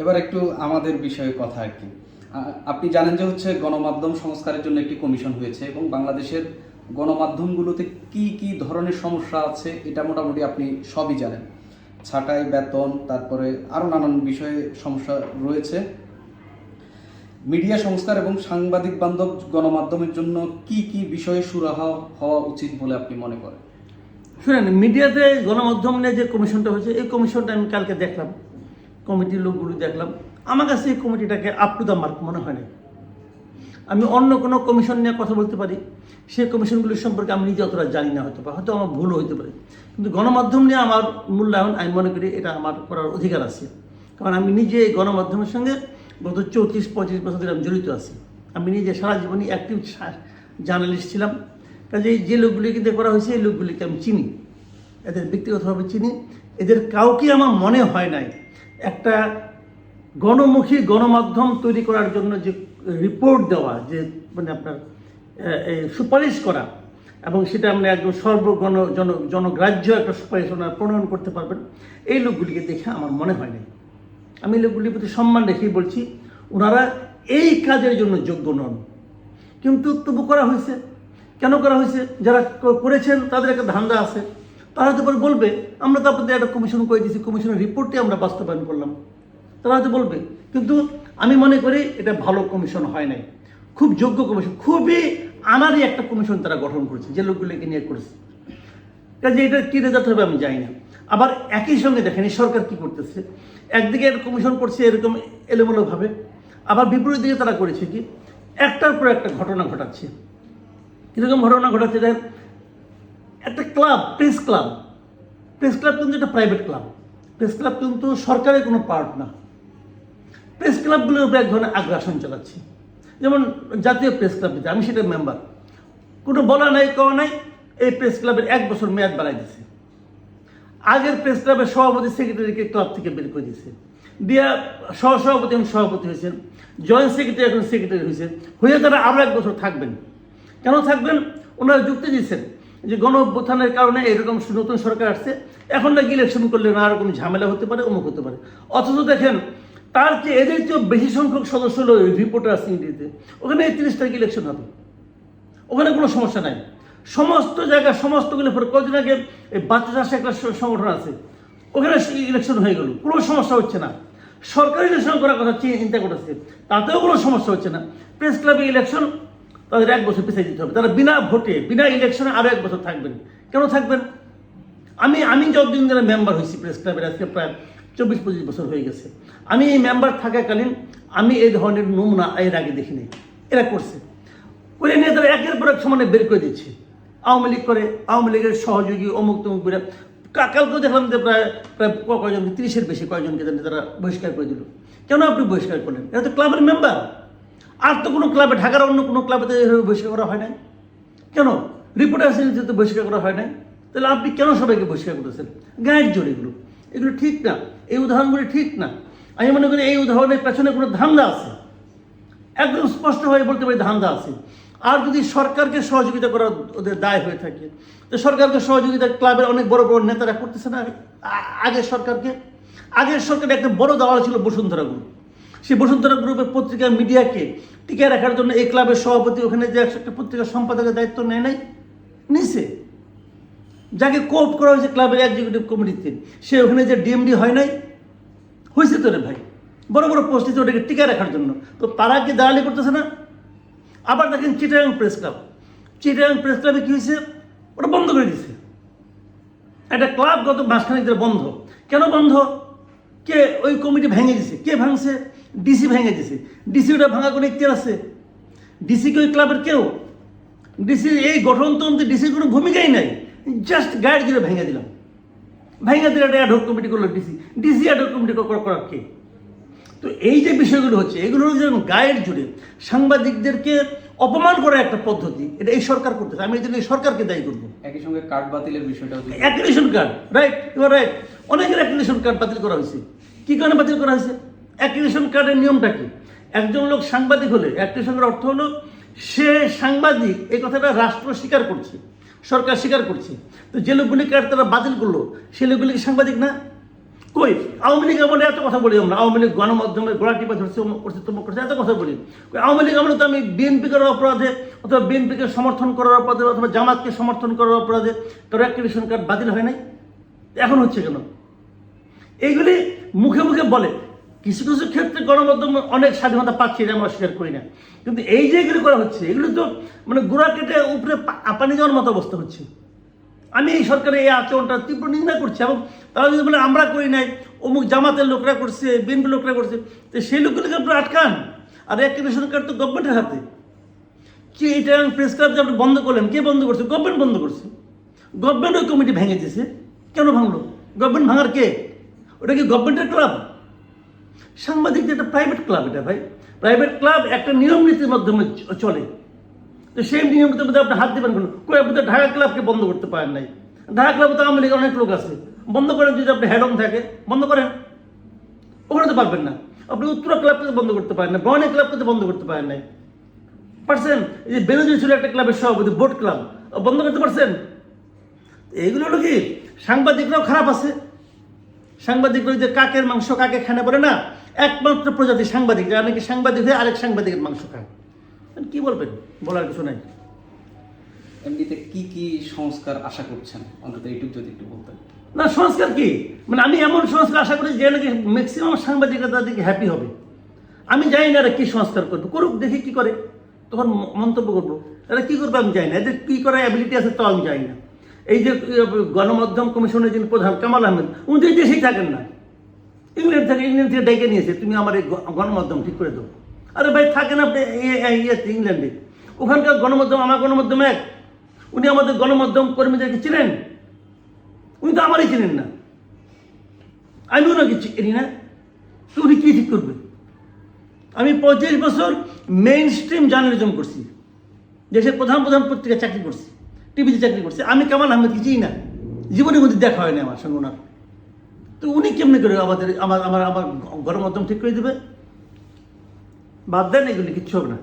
এবার একটু আমাদের বিষয়ে কথা আর কি। আপনি জানেন যে হচ্ছে গণমাধ্যম সংস্কারের জন্য একটি কমিশন হয়েছে এবং বাংলাদেশের গণমাধ্যমগুলোতে কি কি ধরনের সমস্যা আছে এটা মোটামুটি আপনি সবই জানেন। ছাঁটাই, বেতন, তারপরে আরও নানান বিষয়ে সমস্যা রয়েছে। মিডিয়া সংস্কার এবং সাংবাদিক বান্ধব গণমাধ্যমের জন্য কি কি বিষয়ে সুরাহা হওয়া উচিত বলে আপনি মনে করেন? শুনেন, মিডিয়াতে গণমাধ্যম নিয়ে যে কমিশনটা হয়েছে, এই কমিশনটা আমি কালকে দেখলাম। কমিটির লোকগুলো দেখলাম। আমার কাছে এই কমিটিটাকে আপ টু দ্য মার্ক মনে হয় না আমি অন্য কোনো কমিশন নিয়ে কথা বলতে পারি। সেই কমিশনগুলির সম্পর্কে আমি নিজে অতটা জানি না হয়তো বা হয়তো আমার ভুলও হতে পারে। কিন্তু গণমাধ্যম নিয়ে আমার মূল্যায়ন, আমি মনে করি এটা আমার করার অধিকার আছে। কারণ আমি নিজে গণমাধ্যমের সঙ্গে গত চৌত্রিশ, পঁয়ত্রিশ বছর ধরে আমি জড়িত আছি। আমি নিজে সারা জীবনই অ্যাক্টিভ জার্নালিস্ট ছিলাম। কাজে যে লোকগুলিকে দিয়ে করা হয়েছে, এই লোকগুলিকে আমি চিনি। এদের ব্যক্তিগতভাবে চিনি। এদের কাউকে আমার মনে হয় নাই। একটা গণমুখী গণমাধ্যম তৈরি করার জন্য যে রিপোর্ট দেওয়া, যে মানে আপনার সুপারিশ করা, এবং সেটা আপনি একদম সর্বগণ, জন, জনগ্রাহ্য একটা সুপারিশ ওনারা প্রণয়ন করতে পারবেন, এই লোকগুলিকে দেখে আমার মনে হয় নাই। আমি লোকগুলির প্রতি সম্মান রেখেই বলছি, ওনারা এই কাজের জন্য যোগ্য নন। কিন্তু তবু করা হয়েছে। কেন করা হয়েছে? যারা করেছেন, তাদের একটা ধান্দা আছে। তারা হয়তো পরে বলবে, আমরা তো আপনাদের একটা কমিশন করে দিয়েছি কমিশনের রিপোর্টটি আমরা বাস্তবায়ন করলাম। তারা হয়তো বলবে, কিন্তু আমি মনে করি এটা ভালো কমিশন হয় নাই। খুব যোগ্য কমিশন খুবই আমারই একটা কমিশন তারা গঠন করেছে, যে লোকগুলোকে নিয়ে করেছে। কাজে এটা কি রেজাল্ট হবে আমি জানি না। আবার একই সঙ্গে দেখেন, এই সরকার কি করতেছে? একদিকে কমিশন করছে এরকম এলোমেলোভাবে, আবার বিপরীত দিকে তারা করেছে কি? একটার পর একটা ঘটনা ঘটাচ্ছে। কীরকম ঘটনা ঘটাচ্ছে? দেখেন একটা club, press club. Press club কিন্তু একটা প্রাইভেট ক্লাব। প্রেস ক্লাব কিন্তু সরকারের কোনো পার্ট না। প্রেস ক্লাবগুলোর উপরে এক ধরনের আগ্রাসন চালাচ্ছে। যেমন জাতীয় প্রেস ক্লাব যেটা, আমি সেটার মেম্বার কোনো বলা নাই কওয়া নাই, এই প্রেস ক্লাবের এক বছর মেয়াদ বাড়াই দিছে। আগের প্রেস ক্লাবের সভাপতি সেক্রেটারিকে ক্লাব থেকে বের করে দিয়েছে দিয়া সহ সভাপতি এখন সভাপতি হয়েছেন জয়েন্ট সেক্রেটারি এখন সেক্রেটারি হয়েছেন হয়ে তারা আরও এক বছর থাকবেন। কেন থাকবেন? ওনারা যুক্তি দিয়েছেন যে গণ অভ্যুত্থানের কারণে এরকম নতুন সরকার আসছে, এখন নাকি ইলেকশন করলে না এরকম ঝামেলা হতে পারে, অমুক হতে পারে। অথচ দেখেন, তার চেয়ে এদের চেয়েও বেশি সংখ্যক সদস্য হলো রিপোর্টার আছে ইন্ডিয়াতে। ওখানে তিরিশ তারিখ ইলেকশন হবে। ওখানে কোনো সমস্যা নাই। সমস্ত জায়গায় সমস্তগুলো পরে কদিন আগে বাচ্চা চাষে একটা সংগঠন আছে। ওখানে ইলেকশন হয়ে গেল। কোনো সমস্যা হচ্ছে না। সরকারি ইলেকশন করার কথা চিন্তা করতেছে। তাতেও কোনো সমস্যা হচ্ছে না। প্রেস ক্লাবে ইলেকশন তাদের এক বছর পিছিয়ে দিতে হবে। তারা বিনা ভোটে, বিনা ইলেকশনে আরও এক বছর থাকবেন। কেন থাকবেন? আমি আমি যতদিন ধরে মেম্বার হয়েছি প্রেস ক্লাবের আজকে প্রায় চব্বিশ, পঁচিশ বছর হয়ে গেছে। আমি এই মেম্বার থাকাকালীন আমি এই ধরনের নমুনা এর আগে দেখিনি। এরা করছে। করে নিয়ে তারা একের পর এক সমানে বের করে দিচ্ছে। আওয়ামী লীগ করে, আওয়ামী লীগের সহযোগী অমুক তমুক কা- কালকেও দেখলাম যে প্রায় প্রায় ক- কয়জন, তিরিশের বেশি কয়জনকে জানি তারা বহিষ্কার করে দিল। কেন আপনি বহিষ্কার করলেন? এটা তো ক্লাবের মেম্বার আর তো কোনো ক্লাবে, ঢাকার অন্য কোনো ক্লাবে তো এভাবে বহিষ্কার করা হয় নাই? কেন? রিপোর্টার তো বহিষ্কার করা হয় নাই। তাহলে আপনি কেন সবাইকে বহিষ্কার করতেছেন? গায়ের জোর এগুলো। এগুলো ঠিক না। এই উদাহরণগুলি ঠিক না। আমি মনে করি এই উদাহরণের পেছনে কোনো ধান্দা আছে। একদম স্পষ্টভাবে বলতে পারি ধান্দা আছে। আর যদি সরকারকে সহযোগিতা করা ওদের দায় হয়ে থাকে, তো সরকারকে সহযোগিতা ক্লাবের অনেক বড় বড় নেতারা করতেছে না? আগের সরকারকে? আগের সরকারের একটা বড় দাওয়াল ছিল বসুন্ধরা গ্রুপ সেই বসুন্ধরা গ্রুপের পত্রিকা মিডিয়াকে টিকে রাখার জন্য এই ক্লাবের সভাপতি ওখানে যে একটা পত্রিকার সম্পাদকের দায়িত্ব নেয় নাই, নিছে। যাকে কোপ করা হয়েছে ক্লাবের এক্সিকিউটিভ কমিটিতে সে ওখানে যে ডিএমডি হয় নাই হয়েছে তো রে ভাই। বড় বড় পোস্ট ওটাকে টিকে রাখার জন্য। তো তারা কি দালালি করতেছে না? আবার দেখেন Chittagong press club Chittagong press ক্লাবে কি হয়েছে ওটা বন্ধ করে দিয়েছে একটা ক্লাব গত মাসখানেক বন্ধ। কেন বন্ধ? কে ওই কমিটি ভেঙে দিছে? কে ভাঙছে? ডিসি ভেঙে দিছে। ডিসি ওটা ভাঙা কোনো ইতিহার আছে? ডিসি কি ওই ক্লাবের কেউ? ডিসি এই গঠনতন্ত্রে ডিসির কোনো ভূমিকাই নাই। জাস্ট গাইড দিয়ে ভেঙে দিলাম। ভেঙে দিলে একটা অ্যাডহক কমিটি করল DC DC ad hoc committee করার কে? তো এই যে বিষয়গুলো হচ্ছে এগুলো হলো যেমন গায়ের জুড়ে সাংবাদিকদেরকে অপমান করার একটা পদ্ধতি এটা এই সরকার করতেছে। আমি এই জন্য এই সরকারকে দায়ী করব। একই সঙ্গে কার্ড বাতিলের বিষয়টা accreditation card right your right অনেকের অ্যাক্রিলেশন কার্ড বাতিল করা হয়েছে। কি কারণে বাতিল করা হয়েছে? অ্যাক্রিলেশন কার্ডের নিয়মটা কি? একজন লোক সাংবাদিক হলে অ্যাক্রিলেশন কার্ড অর্থ হলো সে সাংবাদিক, এই কথাটা রাষ্ট্র স্বীকার করছে, সরকার স্বীকার করছে। তো যে লোকগুলি কার্ড তারা বাতিল করল, সে লোকগুলি কি সাংবাদিক না? কই? আওয়ামী লীগ আমলে এত কথা বলি আমরা, আওয়ামী লীগ গণমাধ্যমে গোড়া টিপা ধরছে করছে, তমুক করছে, এত কথা বলি। আওয়ামী লীগ আমলে তো আমি বিএনপি করার অপরাধে, অথবা বিএনপিকে সমর্থন করার অপরাধে, অথবা জামাতকে সমর্থন করার অপরাধে কারও একটা রেশন কার্ড বাতিল হয় নাই? এখন হচ্ছে কেন? এইগুলি মুখে মুখে বলে কিছু কিছু ক্ষেত্রে গণমাধ্যম অনেক স্বাধীনতা পাচ্ছে এটা আমরা স্বীকার করি না। কিন্তু এই যে এগুলি করা হচ্ছে, এগুলো তো মানে গোড়া কেটে উপরে পানি যাওয়ার মতো অবস্থা হচ্ছে। আমি এই সরকারের এই আচরণটা তীব্র নিন্দা করছি এবং তারা যদি বলে আমরা করি নাই, অমুক জামাতের লোকরা করছে, বিএনপি লোকরা করছে, তো সেই লোকগুলোকে আপনারা আটকান। আর একটা রেশন কার্ড তো গভর্নমেন্টের হাতে। কি এটা প্রেস ক্লাব যে আপনি বন্ধ করলেন, কে বন্ধ করছে? গভর্নমেন্ট বন্ধ করছে। গভর্নমেন্ট ওই কমিটি ভেঙে দিয়েছে। কেন ভাঙলো? গভর্নমেন্ট ভাঙার কে? ওটা কি গভর্নমেন্টের ক্লাব সাংবাদিকদের একটা প্রাইভেট ক্লাব এটা ভাই। প্রাইভেট ক্লাব একটা নিয়ম নীতির মাধ্যমে চলে। তো সেই নিয়ম নীতির মধ্যে আপনি হাত দেবেন কেন? আপনি তো ঢাকা ক্লাবকে বন্ধ করতে পারেন নাই। ঢাকা ক্লাবে তো আওয়ামী লীগের অনেক লোক আছে। বন্ধ করেন যদি আপনি অন থাকে। বন্ধ করেন। ওখানে তো পারবেন না। আপনি উত্তরা ক্লাবকে বন্ধ করতে পারেন না। বনে ক্লাবকে তো বন্ধ করতে পারেন নাই। পারছেন? এই যে বেরোজি ছিল একটা ক্লাবের সভাপতি বোট ক্লাব বন্ধ করতে পারছেন? এইগুলো হলো কি? সাংবাদিকরাও খারাপ আছে। সাংবাদিকরা যে কাকের মাংস কাকে খানে বলে না? একমাত্র প্রজাতি সাংবাদিক যারা নাকি সাংবাদিক হয়ে আরেক সাংবাদিকের মাংস খায়? কি বলবেন? বলার কিছু নাই। এমনিতে কি কি সংস্কার আশা করছেন? অন্তত এইটুকু যদি একটু বলতেন। না সংস্কার কি? মানে আমি এমন সংস্কার আশা করি যে নাকি ম্যাক্সিমাম সাংবাদিকরা তাদেরকে হ্যাপি হবে। আমি জানি না এরা কি সংস্কার করবে। করুক দেখি কি করে। তখন মন্তব্য করব। এরা কি করবে আমি জানি না। এদের কি করার অ্যাবিলিটি আছে তো আমি জানি না। এই যে গণমাধ্যম কমিশনের যিনি প্রধান কামাল আহমেদ, উনি তো দেশেই থাকেন না। ইংল্যান্ড থেকে ইংল্যান্ড থেকে ডেকে নিয়েছে তুমি আমার এই গণমাধ্যম ঠিক করে দেবো আরে ভাই, থাকেন আপনি ইংল্যান্ডে। ওখানকার গণমাধ্যম, আমার গণমাধ্যম এক। উনি আমাদের গণমাধ্যম কর্মীদেরকে চিনেন। উনি তো আমারই চিনেন না। আমিও নাকি চিনি না। তো উনি কি ঠিক করবে? আমি পঁয়ত্রিশ বছর মেইন স্ট্রিম জার্নালিজম করছি। দেশের প্রধান প্রধান পত্রিকায় চাকরি করছি। টিভিতে চাকরি করছে। আমি কামাল আহমেদকে চিনি না। জীবনের মধ্যে দেখা হয়নি আমার সঙ্গে ওনার। তো উনি কেমনি করে আমাদের আমার আমার আমার গণমাধ্যম ঠিক করে দেবে? বাদ দেন, এগুলি কিচ্ছু হবে না।